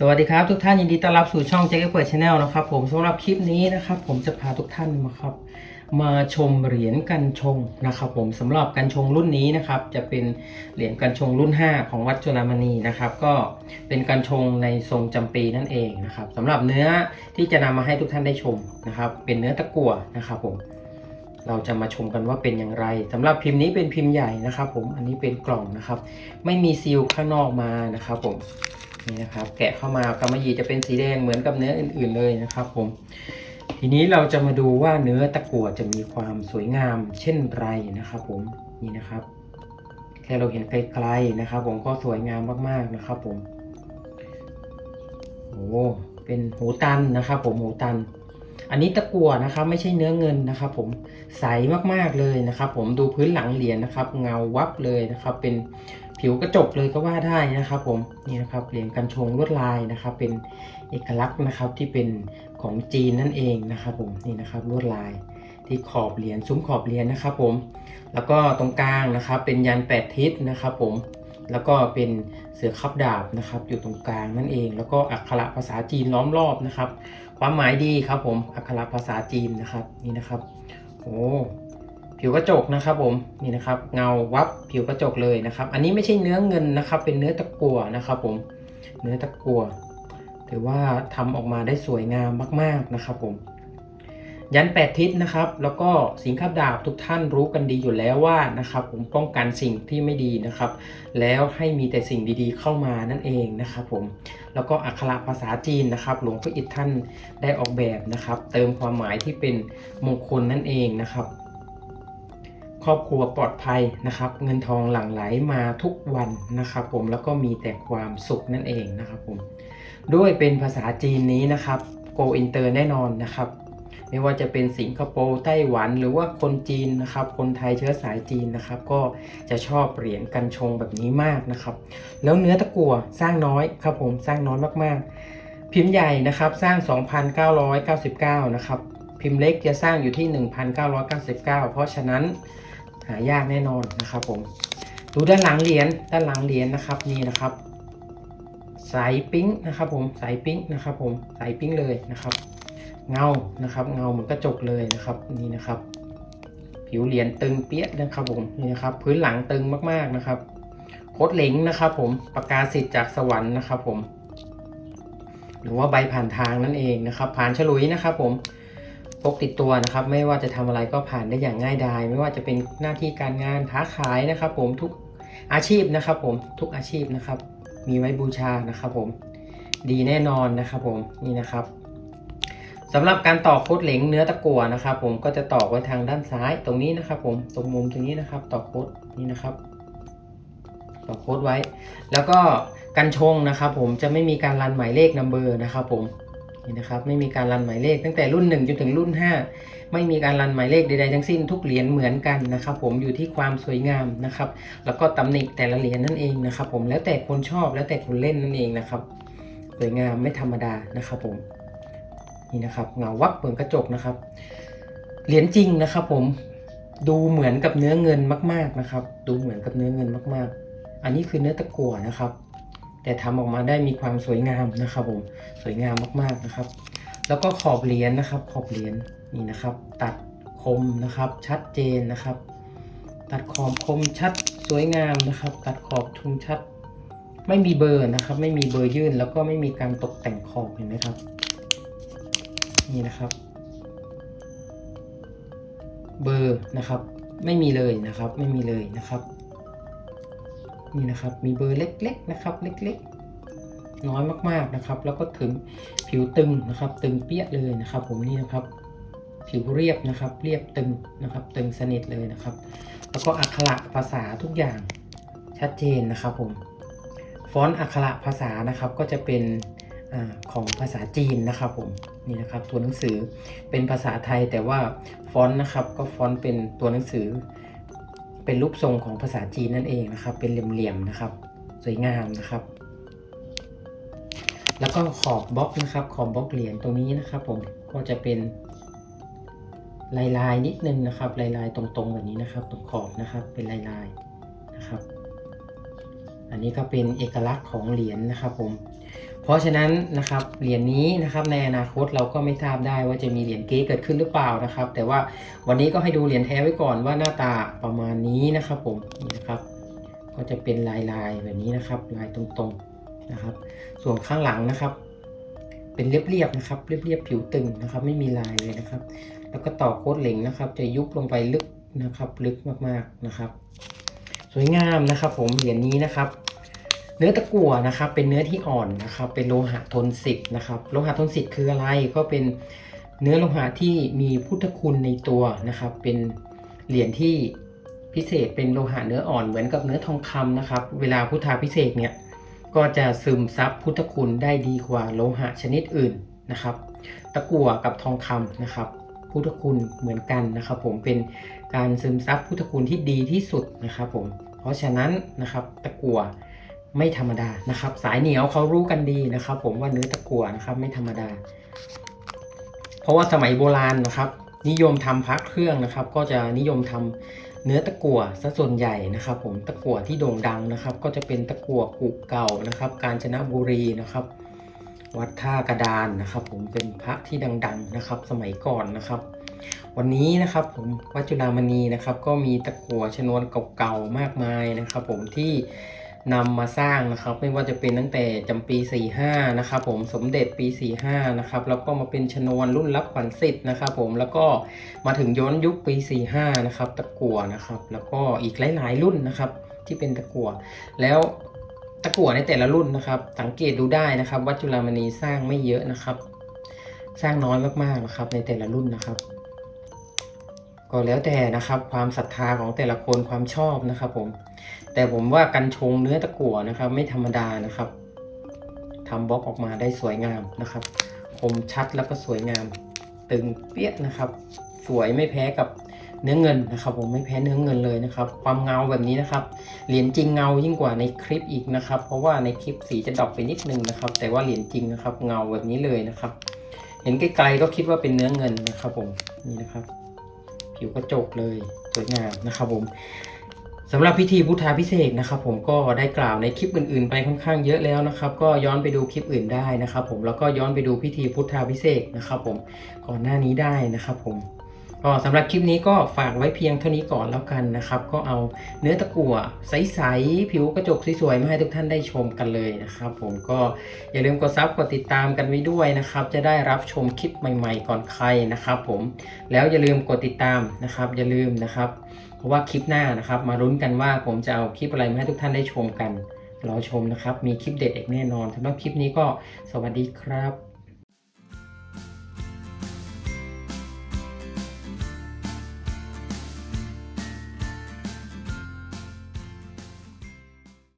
สวัสดีครับทุกท่านยินดีต้อนรับสู่ช่องเจ๊เปิดชาแนลนะครับผมสำหรับคลิปนี้นะครับผมจะพาทุกท่านมาครับ มาชมเหรียญกันชงนะครับผมสำหรับกันชงรุ่นนี้นะครับจะเป็นเหรียญกันชงรุ่น 5 ของวัดจุฬามณีนะครับก็เป็นกันชงในทรงจำปีนั่นเองนะครับสำหรับเนื้อที่จะนำมาให้ทุกท่านได้ชมนะครับเป็นเนื้อตะกั่วนะครับผมเราจะมาชมกันว่าเป็นอย่างไรสำหรับพิมพ์นี้เป็นพิมพ์ใหญ่นะครับ ผมอันนี้เป็นกล่องนะครับ ไม่มีซีลข้างนอกมานะครับผม นี่นะครับ แกะเข้ามากำมะหยี่จะเป็นสีแดงเหมือนกับเนื้ออื่นๆเลยนะครับผมทีนี้เราจะมาดูว่าเนื้อตะกั่วจะมีความสวยงามเช่นไรนะครับผมนี่นะครับ แค่เราเห็นไกลๆนะครับ ผมก็สวยงามมากๆนะครับผมโอ้เป็นหูตันนะครับผมหูตัน อันนี้ตะกั่วนะครับ ไม่ใช่เนื้อเงินนะครับ ผมใสมากๆเลยนะครับ ผมดูพื้นหลังเหรียญนะครับ เงาวับเลยนะครับ เป็น ผิวกระจกเลยก็ว่าได้นะครับผมนี่นะครับเหรียญกันชงลวดลายนะครับ เป็นเอกลักษณ์นะครับที่เป็นของจีนนั่นเองนะครับผมนี่นะครับลวดลายที่ขอบเหรียญซุ้มขอบเหรียญนะครับผมแล้วก็ตรงกลางนะครับเป็นยันแปดทิศนะครับผมแล้วก็เป็นเสือคับดาบนะครับ อยู่ตรงกลางนั่นเอง แล้วก็อักขระภาษาจีนล้อมรอบนะครับ ความหมายดีครับผมอักขระภาษาจีนนะครับนี่นะครับโอ้ ผิวกระจกนะครับผมนี่นะครับเงาวับผิวกระจกเลยนะครับ อันนี้ไม่ใช่เนื้อเงินนะครับ เป็นเนื้อตะกั่วนะครับผมเนื้อตะกั่วถือว่าทำออกมาได้สวยงามมาก ๆนะครับผมยันแปดทิศนะครับ แล้วก็สิงคับดาบทุกท่านรู้กันดีอยู่แล้วว่านะครับ ผมป้องกันสิ่งที่ไม่ดีนะครับ แล้วให้มีแต่สิ่งดีๆเข้ามานั่นเองนะครับ ผมแล้วก็อักขระภาษาจีนนะครับ หลวงพ่ออิฐท่านได้ออกแบบนะครับ เติมความหมายที่เป็นมงคลนั่นเองนะครับ ครอบครัวปลอดภัยนะครับ เงินทองหลั่งไหลมาทุกวันนะครับ ผมแล้วก็มีแต่ความสุขนั่นเองนะครับผมด้วยเป็นภาษาจีนนี้นะครับโกอินเตอร์แน่นอนนะครับไม่ว่าจะเป็นสิงคโปร์ไต้หวันหรือว่าคนจีนนะครับ คนไทยเชื้อสายจีนนะครับ ก็จะชอบเหรียญกันชงแบบนี้มากนะครับ แล้วเนื้อตะกั่วสร้างน้อยครับผมสร้างน้อยมากๆ พิมพ์ใหญ่นะครับสร้าง 2,999 นะครับ พิมพ์เล็กจะสร้างอยู่ที่ 1,999 เพราะฉะนั้น หายากแน่นอนนะครับผมดูด้านหลังเหรียญด้านหลังเหรียญนะครับนี่นะครับ สายปิ้งนะครับผมสายปิ้งนะครับผมสายปิ้งเลยนะครับ เงานะครับ เงาเหมือนกระจกเลยนะครับนี่นะครับ ผิวเหรียญตึงเปี้ยนะครับผมนี่นะครับ พื้นหลังตึงมากๆนะครับโคดเหล็งนะครับ ผมประกาศสิทธิ์จากสวรรค์นะครับ ผม หรือว่าใบผ่านทางนั่นเองนะครับ ผ่านฉลุยนะครับ ผม พกติดตัวนะครับ ไม่ว่าจะทำอะไรก็ผ่านได้อย่างง่ายดาย ไม่ว่าจะเป็นหน้าที่การงานค้าขายนะครับ ผมทุกอาชีพนะครับ ผมทุกอาชีพนะครับ มีไว้บูชานะครับ ผมดีแน่นอนนะครับ ผมนี่นะครับสำหรับการต่อโคดเหล็งเนื้อตะกั่วนะครับ ผมก็จะต่อไว้ทางด้านซ้ายตรงนี้นะครับ ผมตรงมุมตรงนี้นะครับต่อโคดนี่นะครับต่อโคดไว้ แล้วก็กันชงนะครับ ผมจะไม่มีการรันหมายเลขนัมเบอร์นะครับ ผม นี่นะครับไม่มีการรันหมายเลข ตั้งแต่รุ่น 1 จนถึงรุ่น 5 ไม่มีการรันหมายเลขใดๆทั้งสิ้นทุกเหรียญเหมือนกันนะครับ ผมอยู่ที่ความสวยงามนะครับ แล้วก็ตำหนิแต่ละเหรียญนั่นเองนะครับ ผมแล้วแต่คนชอบแล้วแต่คนเล่นนั่นเองนะครับ สวยงามไม่ธรรมดานะครับผมนี่นะครับเงาวับเหมือนกระจกนะครับเหรียญจริงนะครับ ผมดูเหมือนกับเนื้อเงินมาก ๆนะครับ ดูเหมือนกับเนื้อเงินมาก ๆ อันนี้คือเนื้อตะกั่วนะครับ แต่ทำออกมาได้มีความสวยงามนะครับผมสวยงามมากๆนะครับ แล้วก็ขอบเหรียญนะครับ ขอบเหรียญนี่นะครับ ตัดคมนะครับ ชัดเจนนะครับ ตัดขอบคมชัดสวยงามนะครับ ตัดขอบทุงชัด ไม่มีเบอร์นะครับ ไม่มีเบอร์ยื่น แล้วก็ไม่มีการตกแต่งขอบเห็นไหมครับ นี่นะครับ เบอร์นะครับ ไม่มีเลยนะครับ ไม่มีเลยนะครับ นี่นะครับ มีเบอร์เล็กๆนะครับ เล็กๆ น้อยมากๆนะครับ แล้วก็ถึงผิวตึงนะครับ ตึงเปี้ยเลยนะครับ ผมนี่นะครับ ผิวเรียบนะครับ เรียบตึงนะครับ ตึงสนิทเลยนะครับ แล้วก็อักขระภาษาทุกอย่างชัดเจนนะครับผม ฟอนต์อักขระภาษานะครับ ก็จะเป็นอของภาษาจีนนะครับผม นี่นะครับ ตัวหนังสือเป็นภาษาไทยแต่ว่าฟอนต์นะครับ ก็ฟอนต์เป็นตัวหนังสือ เป็นรูปทรงของภาษาจีนนั่นเองนะครับ เป็นเหลี่ยมๆนะครับ สวยงามนะครับ แล้วก็ขอบบล็อกนะครับ ขอบบล็อกเหรียญตรงนี้นะครับ ผมก็จะเป็นลายลายๆนิดนึงนะครับ ลายลายๆตรงๆแบบนี้นะครับ ตรงขอบนะครับ เป็นลายลายๆนะครับ อันนี้ก็เป็นเอกลักษณ์ของเหรียญนะครับ ผม เพราะฉะนั้นนะครับเหรียญนี้นะครับในอนาคตเราก็ไม่ทราบได้ว่าจะมีเหรียญเก๊เกิดขึ้นหรือเปล่านะครับ แต่ว่าวันนี้ก็ให้ดูเหรียญแท้ไว้ก่อนว่าหน้าตาประมาณนี้นะครับผมนี่นะครับ ก็จะเป็นลายลายแบบนี้นะครับ ลายตรงๆนะครับ ส่วนข้างหลังนะครับ เป็นเรียบๆนะครับ เรียบๆผิวตึงนะครับ ไม่มีลายเลยนะครับ แล้วก็ต่อโคดเหล็งนะครับ จะยุบลงไปลึกนะครับ ลึกมากๆนะครับ สวยงามนะครับ ผมเหรียญนี้นะครับ เนื้อตะกั่วนะครับเป็นเนื้อที่อ่อนนะครับเป็นโลหะทนสิทธ์นะครับโลหะทนสิทธ์คืออะไรก็เป็นเนื้อโลหะที่มีพุทธคุณในตัวนะครับ เป็นเหรียญที่พิเศษเป็นโลหะเนื้ออ่อนเหมือนกับเนื้อทองคำนะครับ เวลาพุทธาพิเศษเนี่ยก็จะซึมซับพุทธคุณได้ดีกว่าโลหะชนิดอื่นนะครับ ตะกั่วกับทองคำนะครับพุทธคุณเหมือนกันนะครับ ผมเป็นการซึมซับพุทธคุณที่ดีที่สุดนะครับ ผมเพราะฉะนั้นนะครับตะกั่ว ไม่ธรรมดานะครับ สายเหนียวเขารู้กันดีนะครับ ผมว่าเนื้อตะกั่วนะครับ ไม่ธรรมดา เพราะว่าสมัยโบราณนะครับ นิยมทำพระเครื่องนะครับ ก็จะนิยมทำเนื้อตะกั่วซะส่วนใหญ่นะครับ ผมตะกั่วที่โด่งดังนะครับ ก็จะเป็นตะกั่วกุเก่านะครับ กาญจนบุรีนะครับ วัดท่ากระดานนะครับ ผมเป็นพระที่ดัง ๆนะครับ สมัยก่อนนะครับ วันนี้นะครับผมวัดจุฬามณีนะครับ ก็มีตะกั่วชนวนเก่าๆมากมายนะครับ ผมที่ นำมาสร้างนะครับ ไม่ว่าจะเป็นตั้งแต่จำปี 45 นะครับผมสมเด็จปี 45 นะครับแล้วก็มาเป็นชนวนรุ่นรับขวัญสิทธิ์นะครับผมแล้วก็มาถึงย้อนยุคปี 45 นะครับตะกั่วนะครับ แล้วก็อีกหลาย ๆ รุ่นนะครับที่เป็นตะกั่วแล้วตะกั่วในแต่ละรุ่นนะครับ สังเกตดูได้นะครับวัดจุฬามณีสร้างไม่เยอะนะครับ สร้างน้อยมากๆนะครับในแต่ละรุ่นนะครับ ก็แล้วแต่นะครับ ความศรัทธาของแต่ละคนความชอบนะครับ ผม แต่ผมว่ากันชงเนื้อตะกั่วนะครับ ไม่ธรรมดานะครับทำบล็อกออกมาได้สวยงามนะครับ คมชัดแล้วก็สวยงาม ตึงเปี้ยนะครับ สวยไม่แพ้กับเนื้อเงินนะครับ ผมไม่แพ้เนื้อเงินเลยนะครับ ความเงาแบบนี้นะครับ เหรียญจริงเงายิ่งกว่าในคลิปอีกนะครับ เพราะว่าในคลิปสีจะดอปไปนิดนึงนะครับ แต่ว่าเหรียญจริงนะครับ เงาแบบนี้เลยนะครับ เห็นไกลๆก็คิดว่าเป็นเนื้อเงินนะครับ ผมนี่นะครับ ผิวกระจกเลยสวยงามนะครับผมสำหรับพิธีพุทธาพิเศษนะครับ ผมก็ได้กล่าวในคลิปอื่นๆ ไปค่อนข้างเยอะแล้วนะครับ ก็ย้อนไปดูคลิปอื่นได้นะครับ ผมแล้วก็ย้อนไปดูพิธีพุทธาพิเศษนะครับ ผมก่อนหน้านี้ได้นะครับ ผม ก็สำหรับคลิปนี้ก็ฝากไว้เพียงเท่านี้ก่อนแล้วกันนะครับ ก็เอาเนื้อตะกั่วใสๆผิวกระจกสวยๆมาให้ทุกท่านได้ชมกันเลยนะครับ ผมก็อย่าลืมกดซับกดติดตามกันไว้ด้วยนะครับ จะได้รับชมคลิปใหม่ ๆ ก่อนใครนะครับ ผมแล้วอย่าลืมกดติดตามนะครับ อย่าลืมนะครับ เพราะว่าคลิปหน้านะครับ มาลุ้นกันว่าผมจะเอาคลิปอะไรมาให้ทุกท่านได้ชมกันรอชมนะครับ มีคลิปเด็ดอีกแน่นอนสำหรับคลิปนี้ก็สวัสดีครับ